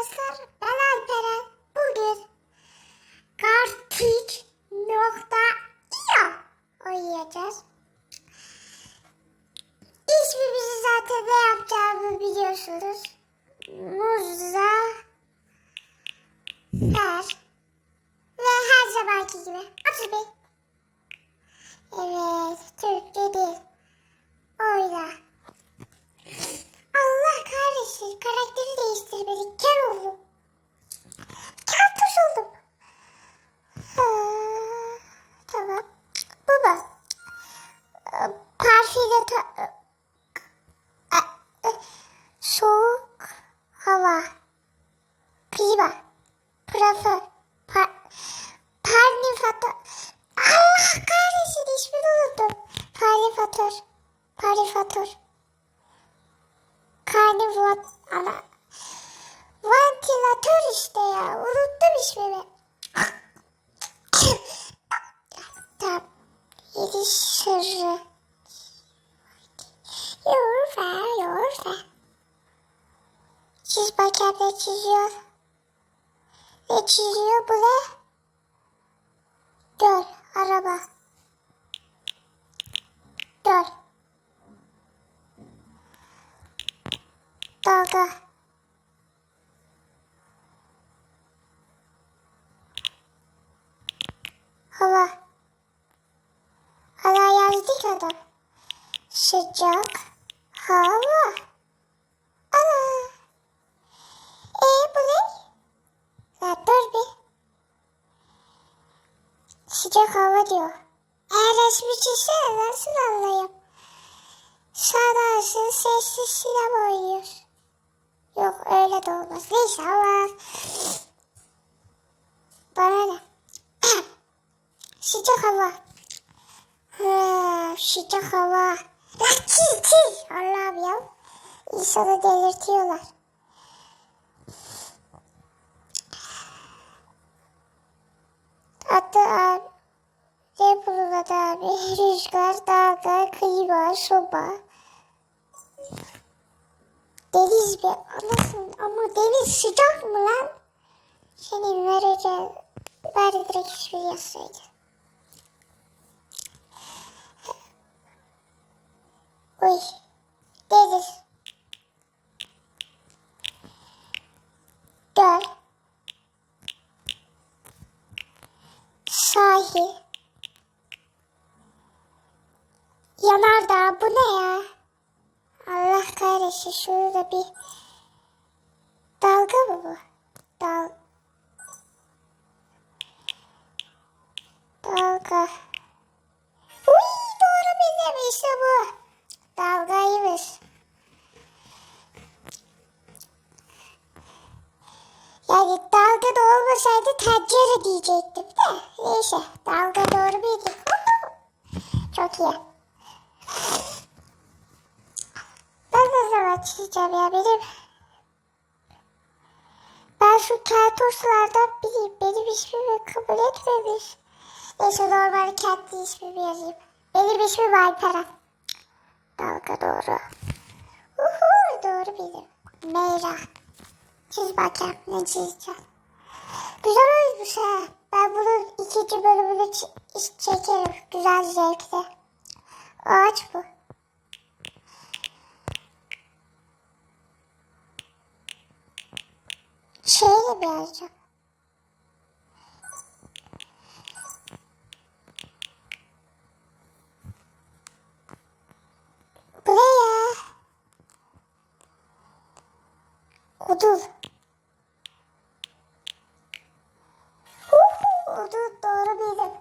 arkadaşlar ben Alperen. Bugün Gartic nokta io oynayacağız. İsmimizi zaten ne yapacağımı biliyorsunuz. Muzza Fer ve her zamanki gibi 31. Evet, Türkçe değil. Oyna. Allah kahretsin. Karakteri değiştirmedik. Kel oldum. Keltoş oldum. Ha, tamam. Bu mu? Ee, Parfide ta... Ee, e, Soğuk hava. Klima. Parfüm. Par... Parnifatör. Allah kahretsin ismini unuttum. Parnifatör. Parnifatör. Karnivot ana. Ventilatör işte ya. Unuttum ismini. tamam. Yedi sırrı. Yorfa yorfa. Çiz bakayım ne çiziyor. Ne çiziyor bu ne? Göl, araba. Göl. Dalga. Hava. Hala yazdık adam. Sıcak. Hava. Ana. E bu ne? Ya dur bir. Sıcak hava diyor. Eğer resmi çizsene nasıl anlayayım? Sanarsın sessiz sinema oynuyor. Yok öyle de olmaz. Neyse ama. Bana ne? sıcak hava. Ha, sıcak hava. Ya çiz çiz. Allah'ım ya. İnsanı delirtiyorlar. Hatta klima, soba. Deniz mi? Anasın ama deniz sıcak mı lan? Senin vereceğin ver direkt ismini yazsaydı. Uy. Deniz. Göl. Sahil. Yanardağ bu ne ya? Allah kahretsin şurada bir dalga mı bu? Dal dalga. Uy doğru bildim işte bu. Dalgaymış. Yani dalga da olmasaydı tencere diyecektim de. Neyse dalga doğru bildim. Çok iyi. Ben ne zaman çizeceğim ya benim? Ben şu keltoşlardan biriyim. Benim ismimi kabul etmemiş. Neyse normal kendi ismimi yazayım. Benim ismim Alperen. Dalga doğru. Uhu doğru bildim. Meyra. Çiz bakayım ne çizeceğim. Güzel olmuş ha. Ben bunun ikinci bölümünü çekerim. Güzel zevkli. Ağaç bu. Şeyle mi yazacağım? Bu ne ya? Odul. Uhu, Odul doğru bildim.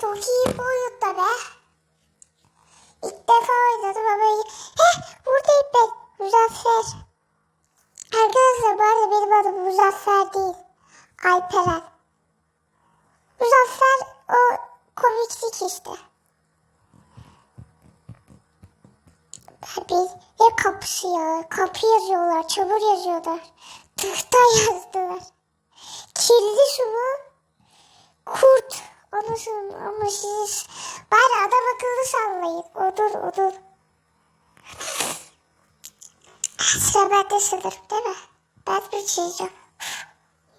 Çok iyi boyutta be. İlk defa oynadım ama iyi. Heh buradayım ben. Muzaffer. Arkadaşlar bu arada benim adım Muzaffer değil. Alperen. Muzaffer o komiklik işte. Tabii ne kapısı ya? Kapı yazıyorlar, çamur yazıyorlar. Tıhta yazdılar. Kirli su mu? Kurt. Anasın ama siz bari adam akıllı sallayın. Odur odur. Sıra bende sanırım değil mi? Ben mi çizeceğim?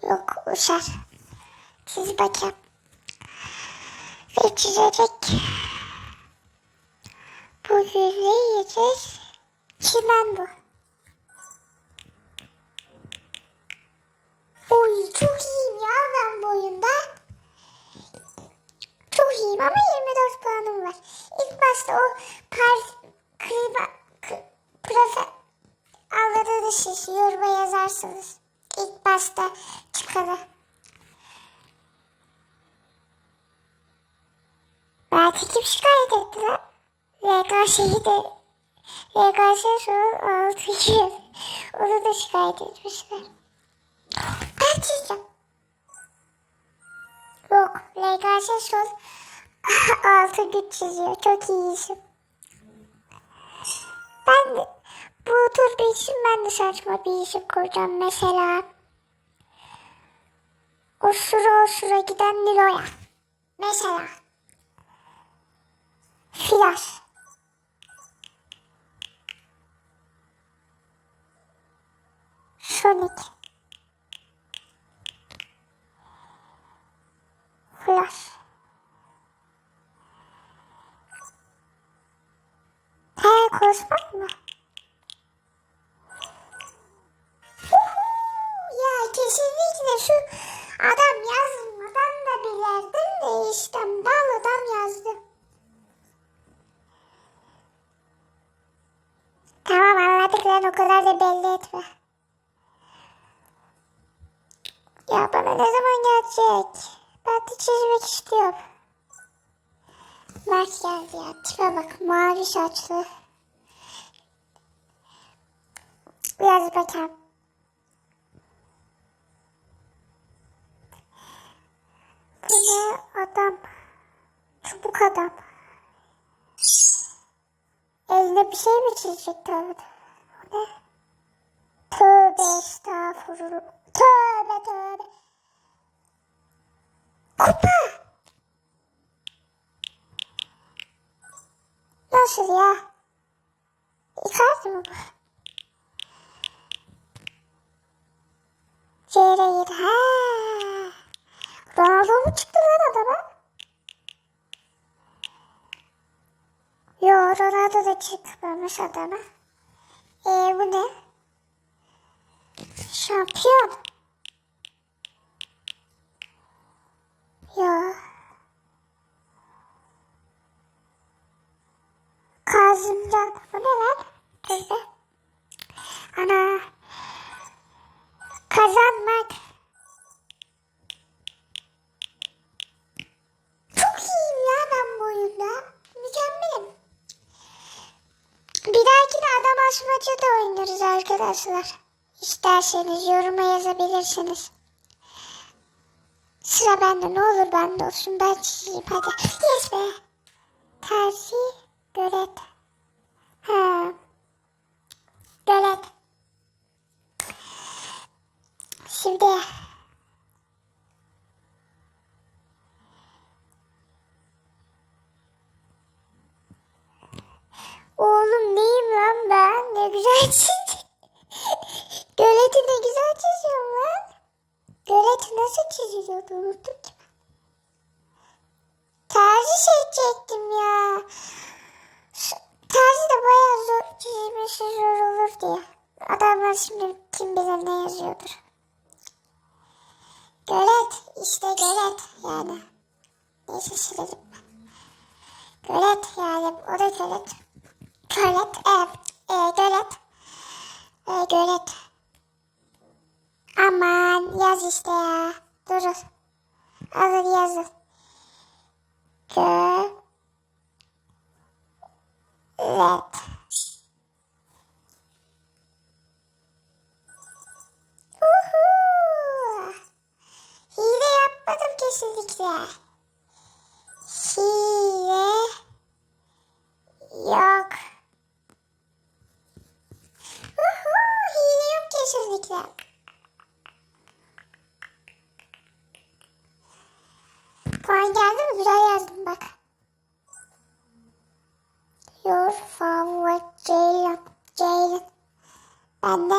Yok uçar. Çiz bakayım. Ve. Bu yüzü yiyeceğiz. Çimen bu. Oy çok iyiyim ya ben bu oyunda. Çok iyiyim ama 24 puanım var. İlk başta o par klima k- profe anladığınız şey yoruma yazarsınız. İlk başta çıkanı. Belki kim şikayet etti lan? RKŞ'yi de RKŞ şu an 600. Onu da şikayet etmişler. Ben çizeceğim. Yok. LGS son 6 gün çiziyor. Çok iyisin. Ben de bu tür bir isim ben de saçma bir isim koyacağım. Mesela osura osura giden Nilo'ya. Mesela Flash. Sonic. Flash. He koşmak mı? Kadar da belli etme. Ya bana ne zaman gelecek? Ben de çizmek istiyorum. Mert geldi ya. Tipe bak. Mavi saçlı. Biraz bakalım. Bu ne adam? Çubuk adam. Eline bir şey mi çizecek tabii? Tövbe estağfurullah. Tövbe tövbe. Kupa. Nasıl ya? Icardi mi bu? CR7 ha. Ronaldo mu çıktı lan adama? Yo Ronaldo da çıkmamış adama. E bu ne? Şampiyon. Yo. Kazımcan. Bu ne lan? Dur be. Ana. Kazanmak. Arkadaşlar. İsterseniz yoruma yazabilirsiniz. Sıra bende ne olur bende olsun ben çizeyim hadi. Yes be. Terzi gölet. Ha. Gölet. Şimdi Oğlum neyim lan ben? Ne güzel çizdim. Göleti ne güzel çiziyorum lan. Gölet nasıl çiziliyordu unuttum ki. Terzi seçecektim ya. Şu- Terzi de bayağı zor çizilmesi zor olur diye. Adamlar şimdi kim bilir ne yazıyordur. Gölet işte gölet yani. Neyse silelim. Gölet yani o da gölet. Gölet evet. E, gölet. E, gölet. Aman yaz işte ya. Durun. Alın yazın. Gö. Evet. Uhu. Hile yapmadım kesinlikle. Hile yok. Uhu, hile yok kesinlikle. Mi? Güzel yazdım bak. Your favorite Ceylan. Ceylan. Ben de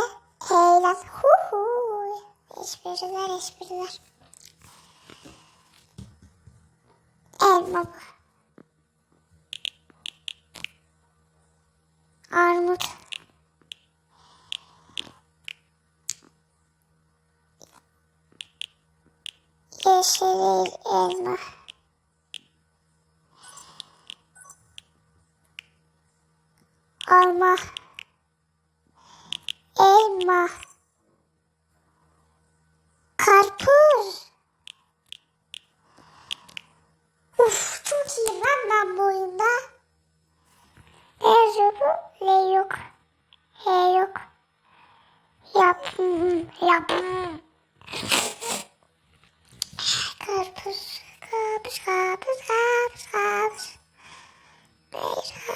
Ceylan. Hu hu. Espriler espriler. Elma bu. Armut. Yeşil elma. Alma. Elma. Karpuz. Uf çok iyi lan ben bu oyunda. R yok. L yok. H yok. Yap. Yap. Karpuz. Karpuz. Karpuz. Karpuz. Karpuz. Beyra.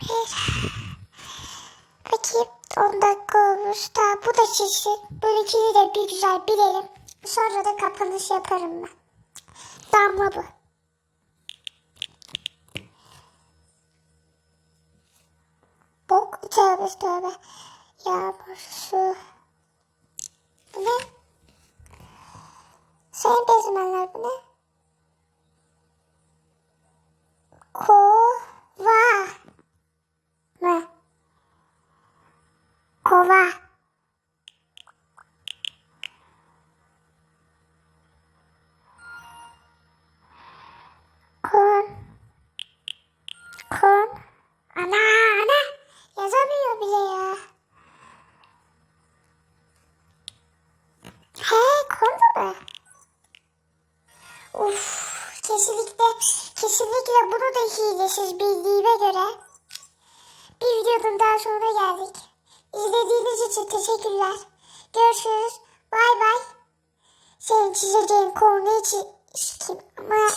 Beyra. Bakayım 10 dakika olmuş. Daha bu da şişsin. Böylekini de bir güzel bilelim. Sonra da kapanış yaparım ben. Damla bu. Bok tövbe tövbe. Yağmur su. Bu ne? Sayın bezmenler bu ne? Kova. Bunu da hilesiz bildiğime göre bir videonun daha sonuna geldik. İzlediğiniz için teşekkürler. Görüşürüz. Bay bay. Senin çizeceğin konu için kim ama